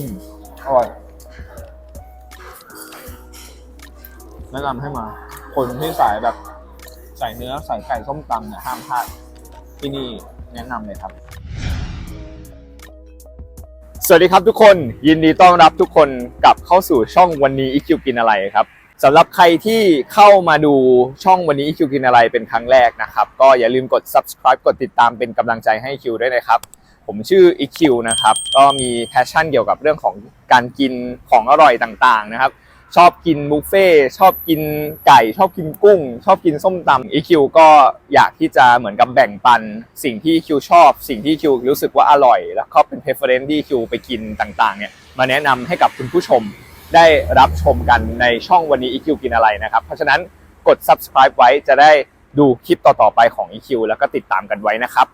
อืมอร่อยแนะนำให้มา คนที่สายแบบใส่เนื้อใส่ไก่ส้มตำเนี่ยห้ามพลาดที่นี่แนะนำเลยครับ สวัสดีครับทุกคนยินดีต้อนรับทุกคนกลับเข้าสู่ช่องวันนี้ EQ กินอะไรครับสำหรับใครที่เข้ามาดูช่องวันนี้ EQ กินอะไรเป็นครั้งแรกนะครับ ก็อย่าลืมกด subscribe กดติดตามเป็นกำลังใจให้ EQ ด้วยนะครับ ผมชื่อ EQ นะครับ ก็มีแพชชั่นเกี่ยวกับเรื่องของการกินของอร่อยต่างๆนะครับ ชอบกินบุฟเฟ่ชอบกินไก่ ชอบกินกุ้ง ชอบกินส้มตำ EQ ก็อยากที่จะเหมือนกับแบ่งปัน สิ่งที่ EQ ชอบ สิ่งที่ EQ รู้สึกว่าอร่อย แล้วก็เป็น preference ที่ EQ ไปกินต่างๆเนี่ยมาแนะนำให้กับคุณผู้ชมได้รับชมกันในช่องวันนี้ EQ กินอะไรนะครับ เพราะฉะนั้นกด subscribe ไว้จะได้ดูคลิปต่อๆไปของ EQ แล้วก็ติดตามกันไว้นะครับ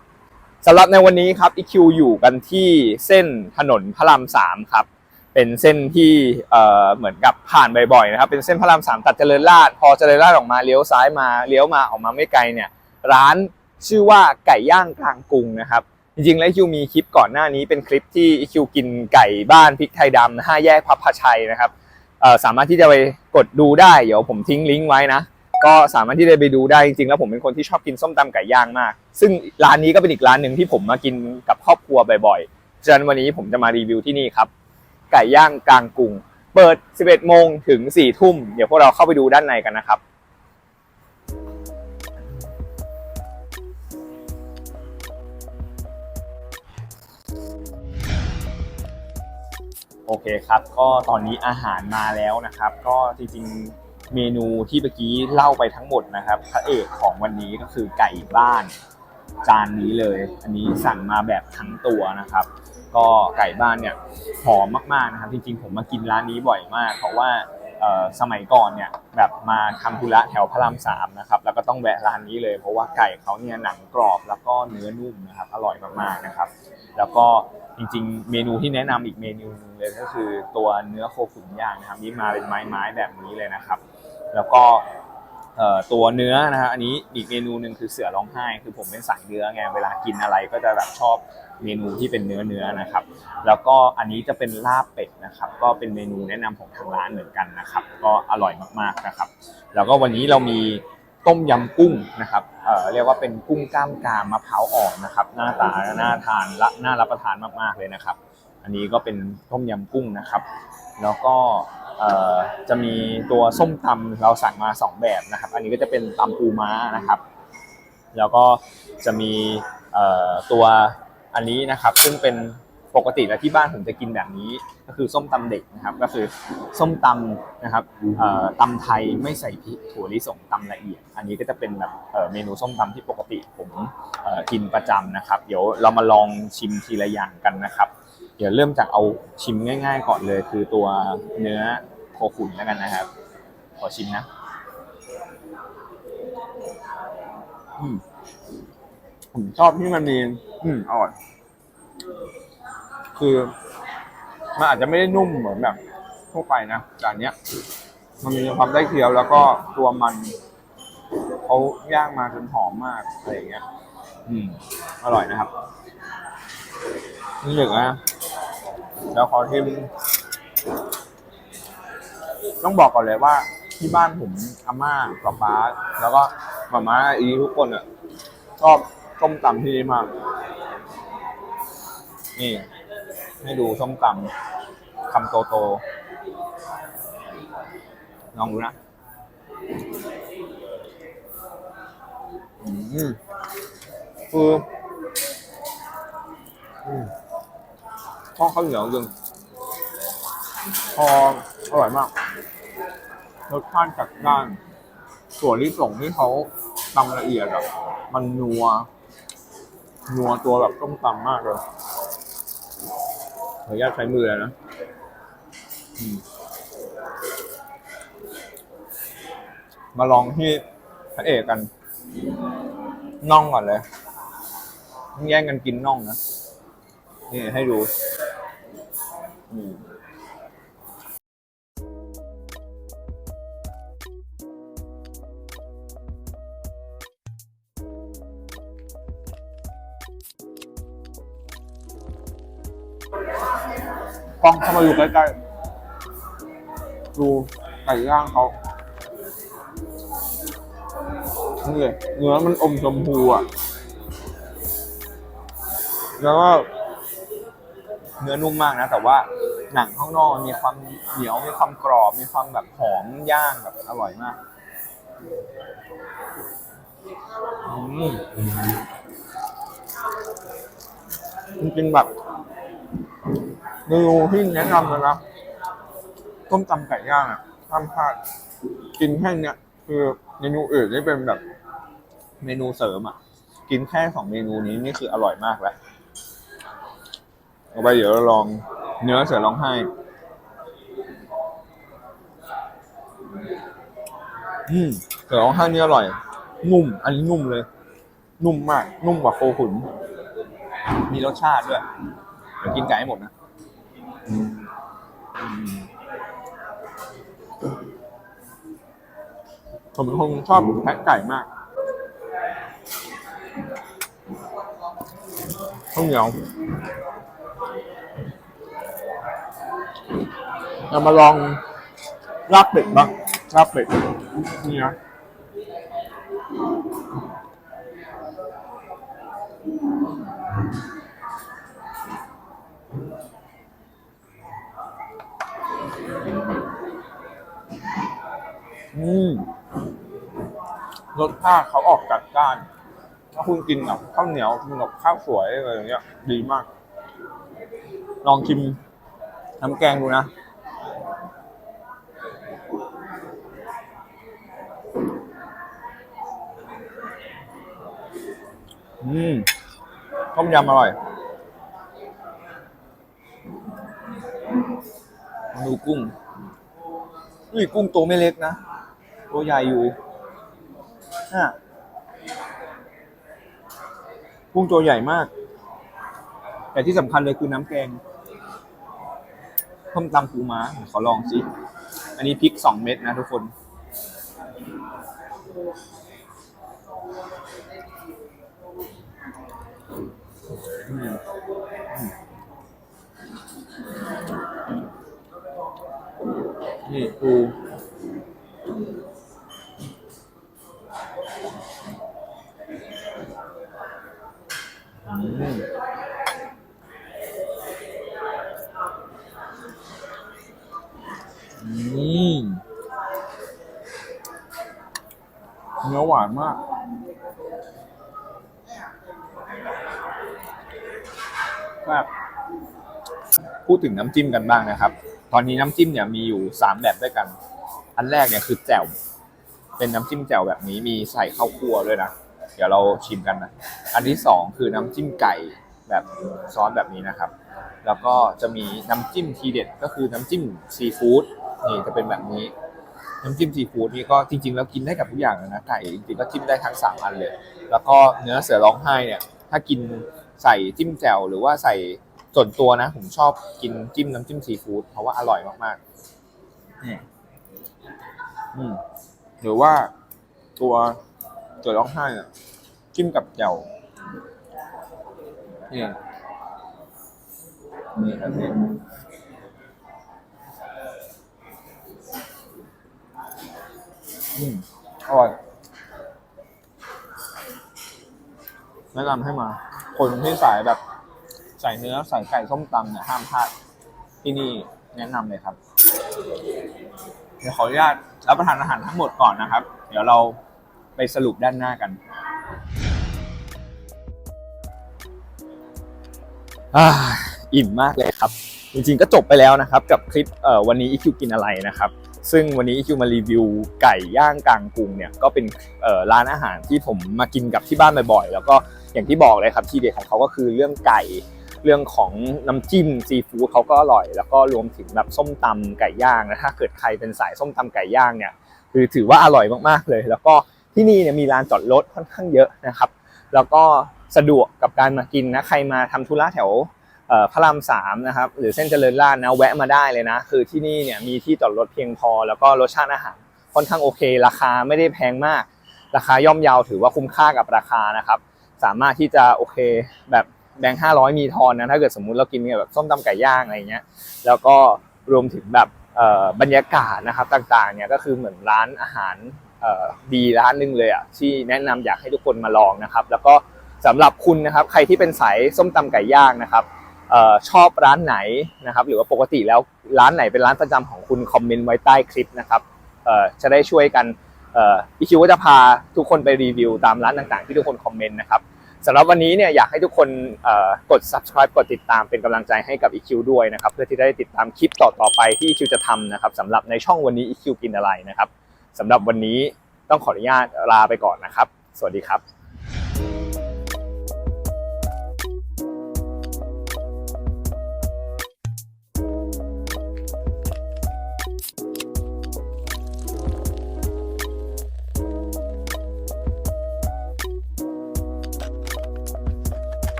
สำหรับในวันนี้ครับ EQ อยู่กันที่เส้นถนนพระรามสามครับ เป็นเส้นที่เอ่อเหมือนกับผ่านบ่อยๆนะครับ เป็นเส้นพระรามสามตัดเจริญราษฎร์พอเจริญราษฎร์ออกมาเลี้ยวซ้ายมาเลี้ยวมาออกมาไม่ไกลเนี่ยร้านชื่อว่าไก่ย่างกลางกรุงนะครับ จริงๆแล้วคิวมีคลิปก่อนหน้านี้เป็นคลิปที่คิวกินไก่บ้านพริกไทยดำห้าแยกพับพาชัยนะครับสามารถที่จะไปกดดูได้เดี๋ยวผมทิ้งลิงก์ไว้นะ ก็สามารถที่จะไปดูได้จริงๆแล้วผมเป็นคนที่ชอบกินส้มตำไก่ย่างมาก ซึ่งร้านนี้ก็เป็นอีกร้านหนึ่งที่ผมมากินกับครอบครัวบ่อยๆฉะนั้นวันนี้ผมจะมารีวิวที่นี่ครับไก่ย่างกลางกรุง เปิด 11 โมงถึง 4 ทุ่ม เดี๋ยวพวกเราเข้าไปดูด้านในกันนะครับ โอเคครับ ก็ตอนนี้อาหารมาแล้วนะครับ ก็จริงๆ เมนูที่เมื่อกี้เล่าไปทั้งหมดนะครับพระเอกของวันนี้ก็คือไก่บ้านจานนี้เลย อันนี้สั่งมาแบบทั้งตัวนะครับ ก็ไก่บ้านเนี่ยหอมมากๆนะครับ จริงๆ ผมมากินร้านนี้บ่อยมาก เพราะว่าสมัยก่อนเนี่ยแบบมาทำธุระแถวพระรามสามนะครับ แล้วก็ต้องแวะร้านนี้เลย เพราะว่าไก่เขาเนี่ยหนังกรอบแล้วก็เนื้อนุ่มนะครับ อร่อยมากๆนะครับ แล้วก็จริงๆ เมนูที่แนะนำอีกเมนูหนึงเลยก็คือตัวเนื้อโคขุนย่างนะครับนี่มาเป็นไม้ๆแบบนี้เลยนะครับ แล้วก็ตัวเนื้อนะครับอันนี้อีกเมนูหนึ่งคือเสือร้องไห้ คือผมเป็นสายเนื้อไงเวลากินอะไรก็จะแบบชอบเมนูที่เป็นเนื้อเนื้อนะครับ แล้วก็อันนี้จะเป็นลาบเป็ดนะครับ ก็เป็นเมนูแนะนำของทางร้านเหมือนกันนะครับ ก็อร่อยมากๆนะครับ แล้วก็วันนี้เรามีต้มยำกุ้งนะครับเเรียกว่าเป็นกุ้งกล้ามกรามมะพร้าวอ่อนนะครับ หน้าตาน่าทานและน่ารับประทานมากๆเลยนะครับ อันนี้ก็เป็นต้มยำกุ้งนะครับ แล้วก็ จะมีตัวส้มตำเราสั่งมาสองแบบนะครับ อันนี้ก็จะเป็นตำปูม้านะครับ แล้วก็จะมีตัวอันนี้นะครับ ซึ่งเป็นปกติแล้วที่บ้านผมจะกินแบบนี้ ก็คือส้มตำเด็กนะครับ ก็คือส้มตำนะครับตำไทยไม่ใส่พริกถั่วลิสงตำละเอียด อันนี้ก็จะเป็นแบบเมนูส้มตำที่ปกติผมกินประจำนะครับ เดี๋ยวเรามาลองชิมทีละอย่างกันนะครับ เดี๋ยวเริ่มจากเอาชิมง่าย ๆ ก่อนเลย คือตัวเนื้อโคขุนแล้วกันนะครับ ขอชิมนะ อืมผมชอบที่มันมี อืมอร่อย คือ มันอาจจะไม่ได้นุ่มเหมือนแบบทั่วไปนะแต่อันเนี้ย มันมีความได้เคี้ยวแล้วก็ตัวมันเขาย่างมาจนหอมมากอะไรอย่างเงี้ย อืม อร่อยนะครับนี่หนึ่งนะ แล้วขอชิม ต้องบอกก่อนเลยว่า ที่บ้านผมอาม่าป๊าป๊าแล้วก็มาม่าอีทุกคนอะชอบส้มตำที่นี่มาก นี่ ให้ดูส้มตำคำโตโตลองดูนะอืมคืออืม ข้าวข้าวเหนียวจริงพออร่อยมากรสชาติจัดจ้านส่วนที่ส่งที่เขาตำละเอียดอะมันนัว นัวตัวแบบต้มตำมากเลยขออนุญาตใช้มือเลยนะมาลองที่พระเอกกัน น่องก่อนเลยต้องแย่งกันกินน่องนะ นี่ให้ดู กล้องเข้ามาอยู่ใกล้ๆ ดูไก่ย่างเขานี่เลยเนื้อมันอมชมพูอะ แล้วก็เนื้อนุ่มมากนะ แต่ว่า หนังข้างนอกมีความเหนียวมีความกรอบมีความแบบหอมย่างแบบอร่อยมากอืมจริงๆแบบเมนูที่แนะนำเลยนะต้มตำไก่ย่างอะห้ามพลาดกินแค่เนี้ยคือเมนูอื่นนี่เป็นแบบ เมนูเสริมอะ กินแค่สองเมนูนี้นี่คืออร่อยมากแล้วเอาไปเดี๋ยวลอง เนื้อเสือร้องไห้อืมเสือร้องไห้นี่อร่อย นุ่ม อันนี้นุ่มเลย นุ่มมาก นุ่มกว่าโคขุน มีรสชาติด้วย เดี๋ยวกินไก่ให้หมดนะอืมอืมผมเป็นคนชอบแพะไก่มากข้าวเหนียว เรามาลองลาบเป็ดบ้างลาบเป็ดนี่นะอืมรสชาติเขาออกจัดจ้าน ถ้าคุณกินกับข้าวเหนียวกินกับข้าวสวยอะไรอย่างเงี้ย ดีมาก ลองชิมน้ำแกงดูนะ อืมต้มยำอร่อยมาดูกุ้งนี่กุ้งตัวไม่เล็กนะ ตัวใหญ่อยู่น่ะกุ้งตัวใหญ่มาก แต่ที่สำคัญเลยคือน้ำแกงต้มตำปูม้าขอลองสิ อันนี้พริกสองเม็ดนะทุกคน อืมอืม นี่ปูอืมอืมเนื้อหวานมาก แบบพูดถึงน้ำจิ้มกันบ้างนะครับ ตอนนี้น้ำจิ้มเนี่ยมีอยู่สามแบบด้วยกัน อันแรกเนี่ยคือแจ่ว เป็นน้ำจิ้มแจ่วแบบนี้มีใส่ข้าวคั่วด้วยนะ เดี๋ยวเราชิมกันนะ อันที่สองคือน้ำจิ้มไก่แบบซอสแบบนี้นะครับ แล้วก็จะมีน้ำจิ้มทีเด็ดก็คือน้ำจิ้มซีฟู้ดนี่จะเป็นแบบนี้น้ำจิ้มซีฟู้ดนี่ก็จริงๆ แล้วกินได้กับทุกอย่างเลยนะไก่จริงๆก็จิ้มได้ทั้งสามอันเลย แล้วก็เนื้อเสือร้องไห้เนี่ย ถ้ากิน ใส่จิ้มแจ่วหรือว่าใส่ส่วนตัวนะ ผมชอบกินจิ้มน้ำจิ้มซีฟู้ดเพราะว่าอร่อยมากๆนี่อืมหรือว่าตัวเสือร้องไห้เนี่ยจิ้มกับแจ่วนี่นี่ครับนี่อืมอร่อยแนะนำให้มา คนที่สายแบบใส่เนื้อใส่ไก่ส้มตำเนี่ยห้ามพลาดที่นี่แนะนำเลยครับ เดี๋ยวขออนุญาตรับประทานอาหารทั้งหมดก่อนนะครับ เดี๋ยวเราไปสรุปด้านหน้ากันอิ่มมากเลยครับ จริงๆก็จบไปแล้วนะครับ กับคลิปวันนี้อีคิวกินอะไรนะครับ ซึ่งวันนี้อีคิวมารีวิวไก่ย่างกลางกรุงเนี่ยก็เป็นร้านอาหารที่ผมมากินกับที่บ้านบ่อยๆ แล้วก็อย่างที่บอกเลยครับที่เด็ดของเขาก็คือเรื่องไก่เรื่องของน้ำจิ้มซีฟู้ดเขาก็อร่อย แล้วก็รวมถึงแบบส้มตำไก่ย่างนะถ้าเกิดใครเป็นสายส้มตำไก่ย่างเนี่ยคือถือว่าอร่อยมากๆเลย แล้วก็ที่นี่เนี่ยมีลานจอดรถค่อนข้างเยอะนะครับ แล้วก็สะดวกกับการมากินนะใครมาทำธุระแถว พระรามสามนะครับหรือเส้นเจริญราษฎร์นะแวะมาได้เลยนะ คือที่นี่เนี่ยมีที่จอดรถเพียงพอ แล้วก็รสชาติอาหารค่อนข้างโอเค ราคาไม่ได้แพงมาก ราคาย่อมเยาวถือว่าคุ้มค่ากับราคานะครับสามารถที่จะโอเคแบบแบงค์ห้าร้อยมีทอนนะถ้าเกิดสมมุติเรากินแบบส้มตำไก่ย่างอะไรเงี้ยแล้วก็รวมถึงแบบบรรยากาศนะครับต่างๆเนี่ยก็คือเหมือนร้านอาหารดีร้านหนึงเลยอะที่แนะนำอยากให้ทุกคนมาลองนะครับ แล้วก็สำหรับคุณนะครับใครที่เป็นสายส้มตำไก่ย่างนะครับ ชอบร้านไหนนะครับ หรือว่าปกติแล้วร้านไหนเป็นร้านประจำของคุณคอมเมนต์ไว้ใต้คลิปนะครับจะได้ช่วยกันอีคิวก็จะพาทุกคนไปรีวิวตามร้านต่างๆ ที่ทุกคนคอมเมนต์นะครับสำหรับวันนี้เนี่ยอยากให้ทุกคนกด subscribe กดติดตามเป็นกำลังใจให้กับ EQ ด้วยนะครับ เพื่อที่ได้ติดตามคลิปต่อๆไปที่ EQ จะทำนะครับสำหรับในช่องวันนี้ EQ กินอะไรนะครับสำหรับวันนี้ต้องขออนุญาตลาไปก่อนนะครับ สวัสดีครับ